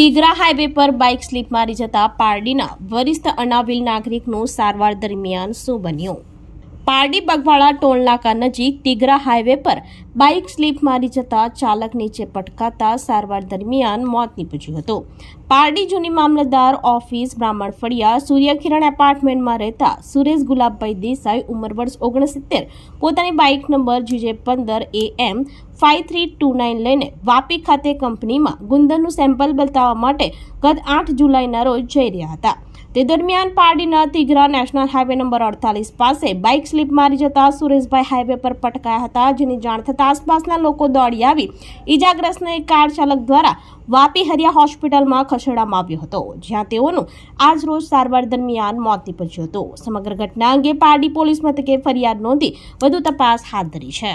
તિગરા highway પર bike slip મારી જતા પારડીના વરિષ્ઠ અનાવિલ નાગરિકનું સારવાર દરમિયાન શું બન્યું? પારડી બગવાડા ટોલ નાકા નજીક તિગરા હાઈવે પર બાઇક સ્લીપ મારી જતા ચાલક નીચે પટકાતા સારવાર દરમિયાન મોત નીપજ્યું હતું. પારડી જૂની મામલતદાર ઓફિસ બ્રાહ્મણ ફળિયા સૂર્યકિરણ એપાર્ટમેન્ટમાં રહેતા સુરેશ ગુલાબભાઈ દેસાઈ ઉંમર વર્ષ ઓગણસિત્તેર. પોતાની બાઇક નંબર જીજે પંદર A M five three two nine લઈને વાપી ખાતે કંપનીમાં ગુંદરનું સેમ્પલ બતાવવા માટે ગત આઠ જુલાઈના રોજ જઈ રહ્યા હતા. તે દરમિયાન પારડીના તિગરા નેશનલ હાઈવે નંબર અડતાલીસ પાસે બાઇક સ્લીપ મારી જતા સુરેશભાઈ હાઈવે પર પટકાયા હતા, જેની જાણ થતાં આસપાસના લોકો દોડી આવી. ઈજાગ્રસ્તને કાર ચાલક દ્વારા વાપી હરિયા હોસ્પિટલમાં ખસેડવામાં આવ્યો હતો, જ્યાં તેઓનું આજ રોજ સારવાર દરમિયાન મોત નીપજ્યું હતું. સમગ્ર ઘટના અંગે પારડી પોલીસ મથકે ફરિયાદ નોંધી વધુ તપાસ હાથ ધરી છે.